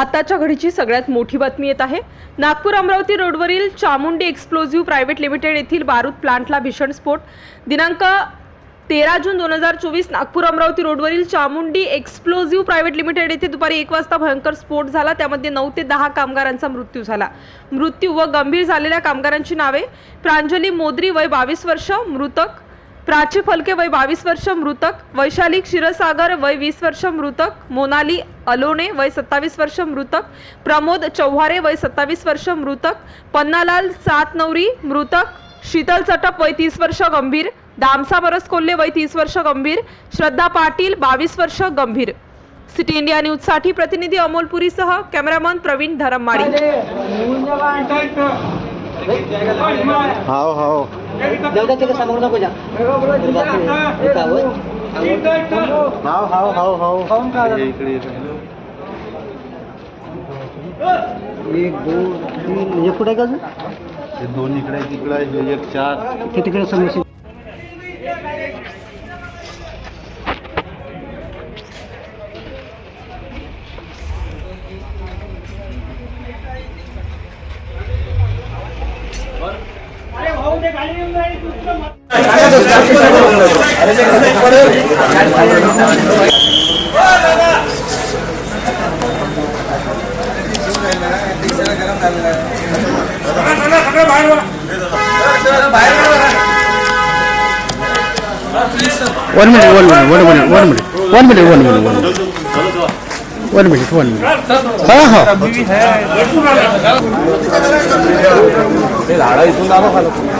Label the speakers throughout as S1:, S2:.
S1: आताच्या घडीची सगळ्यात मोठी बातमी येत आहे. नागपूर अमरावती रोडवरील चामुंडी एक्सप्लोझिव्ह प्रायव्हेट लिमिटेड येथील बारूद प्लांटला भीषण स्फोट. दिनांक तेरा जून दोन हजार चोवीस नागपूर अमरावती रोडवरील चामुंडी एक्सप्लोझिव्ह प्रायव्हेट लिमिटेड येथे दुपारी एक वाजता भयंकर स्फोट झाला. त्यामध्ये नऊ ते दहा कामगारांचा मृत्यू झाला. मृत्यू व गंभीर झालेल्या कामगारांची नावे. प्रांजली मोदरी वय बावीस वर्ष मृतक प्राची फलके वय बावीस वर्ष मृतक वैशाली क्षीरसागर वय वीस वर्ष मृतक मोनाली अलोणे वय सत्तावीस वर्ष मृतक प्रमोद चौहारे वय सत्तावीस वर्ष मृतक पन्नालाल सातनवरी मृतक शीतल चटप वय तीस वर्ष गंभीर दामसा बरस कोल्हे वय तीस वर्ष गंभीर श्रद्धा पाटील बावीस वर्ष गंभीर. सिटी इंडिया न्यूजसाठी प्रतिनिधी अमोल पुरीसह कॅमेरामन प्रवीण धरममाडी
S2: हाव हाव.
S3: जाऊ द्या समोर नको जा.
S2: हाव हाव हाव हाव. हे इकडे.
S3: एक दोन तीन हे कुठे का
S2: हे दोन इकडे हे एक चार.
S3: तिकडे समोर
S4: One minute, one minute, one minute, one minute, one minute, one minute, one minute. One minute, one minute. हा हा
S5: त्याच्यामुळे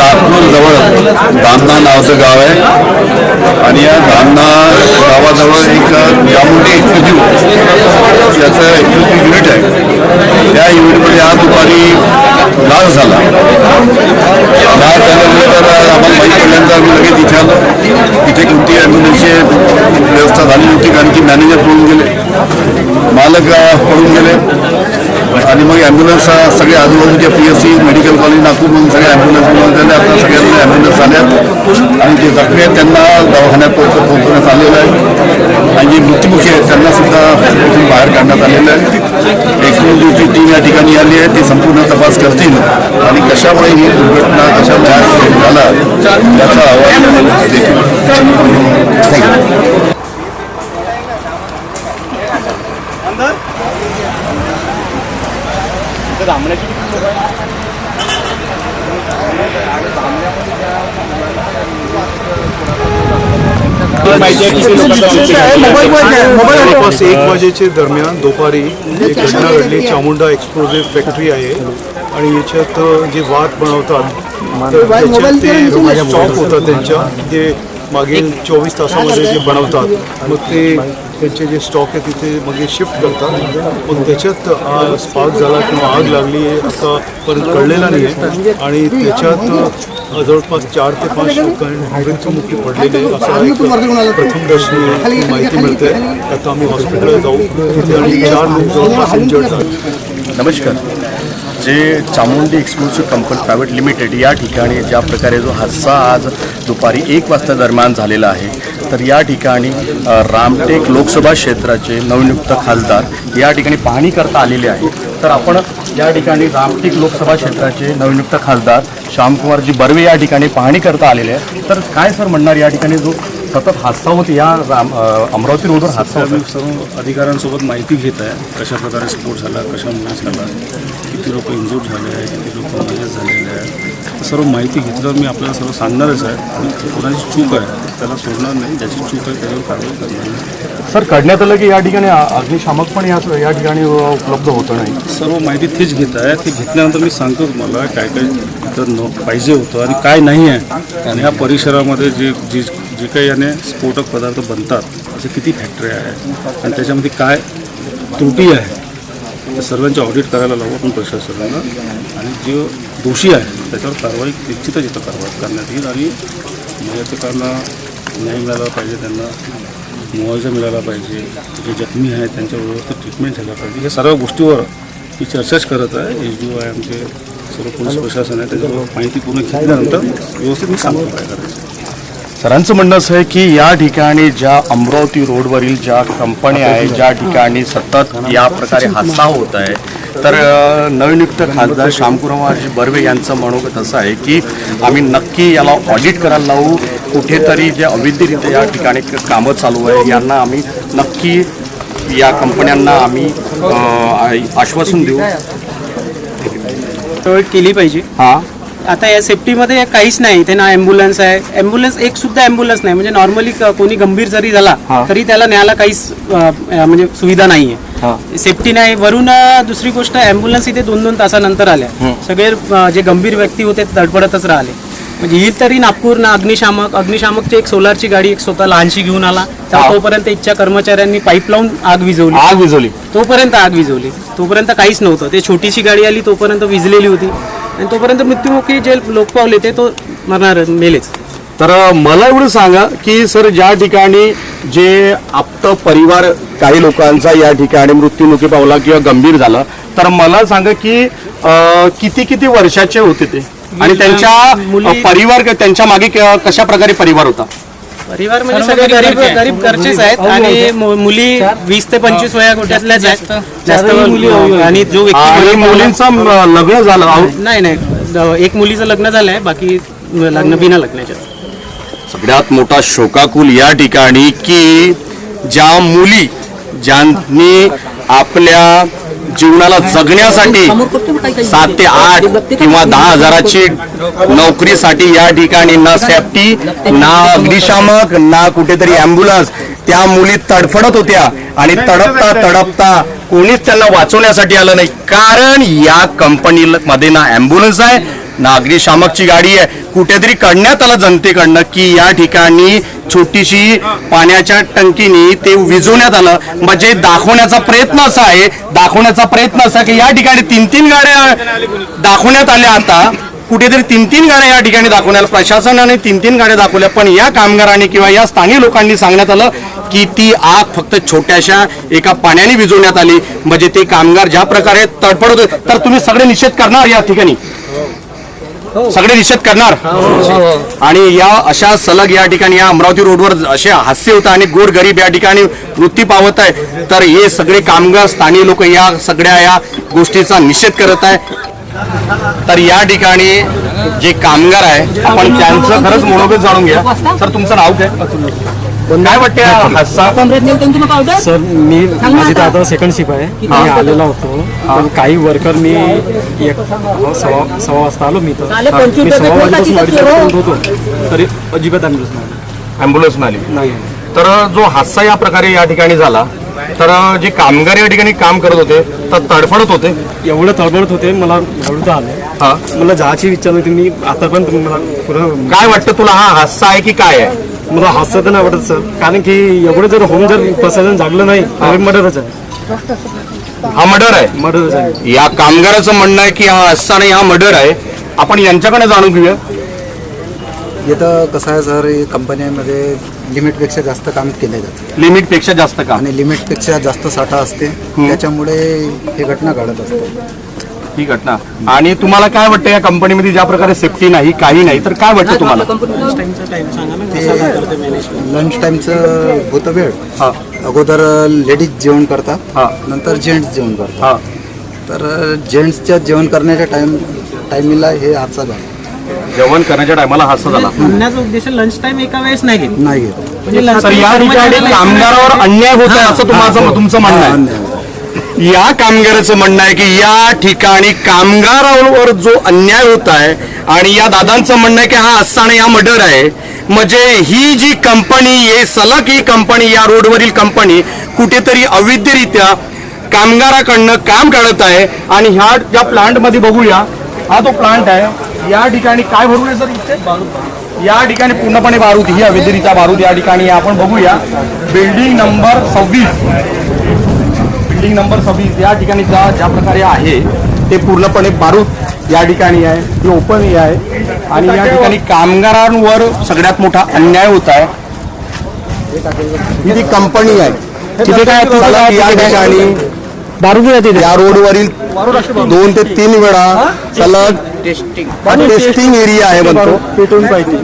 S5: नागपूर जवळ धामणा नावाचं गाव आहे. आणि या धामणा गावाजवळ एक चामुंडी एक्झिक्युटिव्ह याचं एक्झिक्युटिव्ह युनिट आहे. त्या युनिटमध्ये आज दुपारी ब्लास्ट झाला. ब्लास्ट झाल्यानंतर आम्हाला माहिती पडल्यानंतर आम्ही लगेच तिथे आलो. तिथे कोणती ॲम्ब्युलन्सची व्यवस्था झाली नव्हती कारण की मॅनेजर पळून गेले. मालक पळून गेले. आणि मग ॲम्ब्युलन्स सगळे आजूबाजूच्या P S C medical college Nagpur म्हणून सगळे ॲम्ब्युलन्स मिळून झाले आपल्या सगळ्यांना ॲम्ब्युलन्स आल्या आणि जे जखमी आहेत त्यांना दवाखान्यात पोहोचवण्यात आलेलं आहे. आणि जे मृत्युमुखी आहेत त्यांना सुद्धा हॉस्पिटलमधून बाहेर काढण्यात आलेलं आहे. एक्सक्लुझिव्हची टीम या ठिकाणी आली आहे ती संपूर्ण तपास करतील. आणि कशामुळे ही दुर्घटना कशामुळे झाला याचा अहवाल
S6: देखील एक वाजेच्या दरम्यान दुपारी एक घटना घडली. चामुंडा एक्सप्लोजिव्ह फॅक्टरी आहे. आणि याच्यात जे वाद बनवतात तर त्याच्यात ते स्टॉक होतं त्यांच्या. जे मागील चोवीस तासामध्ये जे बनवतात मग ते त्यांचे जे स्टॉक आहे तिथे मग शिफ्ट करतात. मग त्याच्यात स्पार्क झाला किंवा आग लागली आहे आता परत कळलेला नाही आहे आणि त्याच्यात जवळपास चार ते पाच लोक मृत्युमुखी पडलेले असं एक प्रथमदर्शनी माहिती मिळते आता आम्ही हॉस्पिटलला जाऊ तिथे आणि चार लोक जवळपास इंजर्ड झाले
S7: नमस्कार। जे Chamundi exclusive company private limited या ठिकाणी ज्या प्रकारे जो हादसा आज दुपारी एक वाजता दरम्यान झालेला आहे तर या ठिकाणी रामटेक लोकसभा क्षेत्राचे नवनियुक्त खासदार या ठिकाणी पाहणी करता आलेले आहे तर आपण या ठिकाणी रामटेक लोकसभा क्षेत्राचे नवनियुक्त खासदार श्यामकुमारजी बर्वे या ठिकाणी पाहणी करता आलेले आहे तर काय सर म्हणणार या ठिकाणी जो सतत हादसा होत या अमरावती रोडवर हादसा होता
S8: आम्ही सर्व अधिकाऱ्यांसोबत माहिती घेत आहे. कशा प्रकारे स्फोट झाला कशामुळे झाला किती लोक इंजूर झाले आहे किती लोक मजेत झालेले आहे सर्व माहिती घेतल्यावर मी आपल्याला सर्व सांगणारच आहे. आणि कोणाची चूक आहे त्याला सोडणार नाही. ज्याची चूक आहे त्याच्यावर कारवाई करणार नाही.
S7: सर काढण्यात आलं की या ठिकाणी अग्निशामक पण या या ठिकाणी उपलब्ध होतं नाही?
S8: सर्व माहिती तेच घेत आहे. ती घेतल्यानंतर मी सांगतो तुम्हाला काय काय पाहिजे होतं आणि काय नाही आहे. आणि ह्या परिसरामध्ये जे जे जे काही याने स्फोटक पदार्थ बनतात असे किती फॅक्टऱ्या आहेत? आणि त्याच्यामध्ये काय त्रुटी आहे? त्या सर्वांचे ऑडिट करायला लावू आपण प्रशासनाला. आणि जे दोषी आहे त्याच्यावर कारवाई निश्चितच इथं कारवाई करण्यात येईल. आणि मयतकांना न्याय मिळाला पाहिजे त्यांना मुआवजा मिळाला पाहिजे. जे जखमी आहेत त्यांच्या व्यवस्थित ट्रीटमेंट झालं पाहिजे. या सर्व गोष्टीवर मी चर्चाच करत आहे. एच डी ओ आहे आमचे सर्व पोलीस प्रशासन आहे. त्याच्यावर माहिती पूर्ण घेतल्यानंतर व्यवस्थित मी सांगतो काय करायचं.
S7: सरांचं म्हणणं असं आहे की या ठिकाणी ज्या अमरावती रोडवरील ज्या कंपन्या आहेत ज्या ठिकाणी सतत या प्रकारे हादसा होत आहे तर नवनियुक्त खासदार श्यामकुमारजी बर्वे यांचं मनोगत असं आहे की आम्ही नक्की याला ऑडिट करायला लावू. कुठेतरी जे अवैधरित्या या ठिकाणी कामं चालू आहे यांना आम्ही नक्की या कंपन्यांना आम्ही आश्वासन देऊ.
S3: केली पाहिजे.
S7: हां.
S3: आता या सेफ्टीमध्ये काहीच नाही. ते ना ॲम्ब्युलन्स आहे. ॲम्ब्युलन्स एक सुद्धा ॲम्ब्युलन्स नाही. म्हणजे नॉर्मली कोणी गंभीर जरी झाला
S7: हा.
S3: तरी त्याला न्यायला काहीच म्हणजे सुविधा नाही
S7: हा.
S3: आहे सेफ्टी नाही. वरून दुसरी गोष्ट ॲम्ब्युलन्स इथे दोन दोन तासानंतर आल्या. सगळे जे गंभीर व्यक्ती होते तडफडतच राहिले. म्हणजे येईल तरी नागपूर ना अग्निशामक अग्निशामकची एक सोलारची गाडी एक स्वतः लहानशी घेऊन आला. तर
S7: हा.
S3: तोपर्यंत इच्छा कर्मचाऱ्यांनी पाईप लावून आग विझवली.
S7: आग विझवली.
S3: तोपर्यंत आग विझवली. तोपर्यंत काहीच नव्हतं. ते छोटीशी गाडी आली तोपर्यंत विझलेली होती. आणि तोपर्यंत मृत्युमुखी जे लोक पावले ते तो मरणार मेलेच.
S7: तर मला एवढं सांगा की सर ज्या ठिकाणी जे आप्त परिवार काही लोकांचा या ठिकाणी मृत्युमुखी पावला किंवा गंभीर झाला तर मला सांगा की अं, किती किती वर्षाचे होते ते? आणि त्यांच्या परिवार त्यांच्या मागे क- कशा प्रकारे परिवार होता?
S3: परिवार म्हणजे सगळे गरीब गरीब घरचेच आहेत आणि मु- मुली वीस ते पंचवीस वया गोट्यातल्याच आहेत. जास्त. आणि जो व्यक्ती
S7: मुलींचं लग्न झालं.
S3: नाही नाही. एक मुलीचं लग्न झालंय बाकी लग्न बिना लग्नाच्या.
S7: सगळ्यात मोठा शोकाकुल या ठिकाणी की ज्या मुली ज्यांनी आपल्या जीवनाला जगण्यासाठी सात ते आठ किंवा दहा हजाराची नोकरीसाठी या ठिकाणी ना सेफ्टी ना अग्निशामक ना कुठेतरी अँब्युलन्स त्या मुली तडफडत होत्या आणि तडपता तडपता कोणीच त्यांना वाचवण्यासाठी आलं नाही. कारण या कंपनी मध्ये ना अँब्युलन्स आहे ना गाडी आहे. कुठेतरी करण्यात आलं जनतेकडनं की या ठिकाणी छोटीशी पाण्याच्या टंकीनी ते विझवण्यात आलं. म्हणजे दाखवण्याचा प्रयत्न असा आहे दाखवण्याचा प्रयत्न असा की या ठिकाणी तीन तीन गाड्या दाखवण्यात आल्या आता. कुठेतरी तीन तीन गाड्या या ठिकाणी दाखवण्यात प्रशासनाने तीन तीन गाड्या दाखवल्या पण या कामगारांनी किंवा या स्थानिक लोकांनी सांगण्यात आलं की ती आग फक्त छोट्याशा एका पाण्याने विझवण्यात आली. म्हणजे ते कामगार ज्या प्रकारे तडफड होते तर तुम्ही सगळे निषेध करणार या ठिकाणी? सगळे निषेध करणार. आणि या अशा सलग या ठिकाणी या अमरावती रोडवर असे हास्य होत आणि गोर गरीब या ठिकाणी मृत्यू पावत आहे. तर हे सगळे कामगार स्थानिक लोक या सगळ्या या गोष्टीचा निषेध करत आहे. तर या ठिकाणी जे कामगार आहे आपण त्यांचं खरंच मनोगत जाणून घ्या. सर तुमचं नाव काय? काय वाटते हा हादसा?
S9: सर मी माझी तर आता सेकंड शिप आहे. मी आलेला होतो. पण काही वर्कर मी एक हो, सव्वा सव्वा वाजता आलो मी तर. मी सव्वा होतो? तरी अजिबात ॲम्ब्युलन्स नाही
S7: अँब्युलन्स मिळाली
S9: नाही
S7: तर जो हादसा या प्रकारे या ठिकाणी झाला तर जे कामगार या ठिकाणी काम करत होते तर तडफडत होते?
S9: एवढं तळबळत होते मला एवढं आलं.
S7: हा.
S9: मला जायची इच्छा नव्हती. मी आतापर्यंत मला पुरं
S7: काय वाटतं तुला हा हादसा आहे की काय आहे?
S9: मला हास्य तर नाही वाटत सर कारण की एवढं जर होम जर प्रशासन जागलं नाही तर मर्डरच आहे.
S7: हा मर्डर आहे?
S9: मर्डरच आहे.
S7: या कामगाराचं म्हणणं आहे की हा हादसा नाही हा मर्डर आहे. आपण यांच्याकडे जाणून घेऊया.
S2: इथं कसं आहे सर कंपन्यांमध्ये लिमिटपेक्षा जास्त काम केले जातं.
S7: लिमिटपेक्षा जास्त काम.
S2: आणि लिमिटपेक्षा जास्त साठा असते. त्याच्यामुळे ही घटना घडत असते.
S7: ही घटना. आणि तुम्हाला काय वाटतं या कंपनीमध्ये ज्या प्रकारे सेफ्टी नाही काही नाही तर काय वाटतं तुम्हाला?
S2: लंच टाईमचं होतं वेळ.
S7: हा.
S2: अगोदर लेडीज जेवण
S7: हा.
S2: करतात नंतर जेंट्स जेवण करतात.
S7: हा.
S2: तर जेंट्सच्या जेवण करण्याच्या टाइम टायमिंगला हे हादसा झाला.
S7: जेवण करण्याच्या टायमाला हादसा झाला.
S3: म्हणण्याचा उद्देश लंच टाइम एका वेळेस नाही घेत.
S2: नाही घेत.
S3: म्हणजे lunch
S7: तर
S3: time
S7: या ठिकाणी
S3: कर्मचाऱ्याला-
S7: कामगारावर अन्याय होत आहे असं तुम्हाला तुमचं म्हणणं आहे.
S2: अन्याय.
S7: या कामगाराचं म्हणणं आहे की या ठिकाणी कामगारावर जो अन्याय होत आहे आणि या दादांचं म्हणणं आहे की हा असताना या मर्डर आहे म्हणजे ही जी कंपनी हे सलग ही कंपनी या रोडवरील कंपनी कुठेतरी अवैधरित्या कामगाराकडनं काम काढत आहे. आणि ह्या ज्या प्लांटमध्ये बघूया हा तो प्लांट आहे या ठिकाणी काय भरून आहे सर इथे? या ठिकाणी पूर्णपणे बारूद ही अवैधरित्या बारूद या ठिकाणी आपण बघूया. बिल्डिंग नंबर सव्वीस. बिल्डिंग नंबर सव्वीस या ठिकाणी ज्या ज्या प्रकारे आहे ते पूर्णपणे बारूद या ठिकाणी आहे ही ओपन ही आहे. आणि या ठिकाणी कामगारांवर सगळ्यात मोठा अन्याय होत आहे. ही जी कंपनी आहे तिथे काय सलग या ठिकाणी या रोडवरील दोन ते तीन वेळा सलग टेस्टिंग एरिया आहे म्हणतो.
S6: पेटून पाहिजे.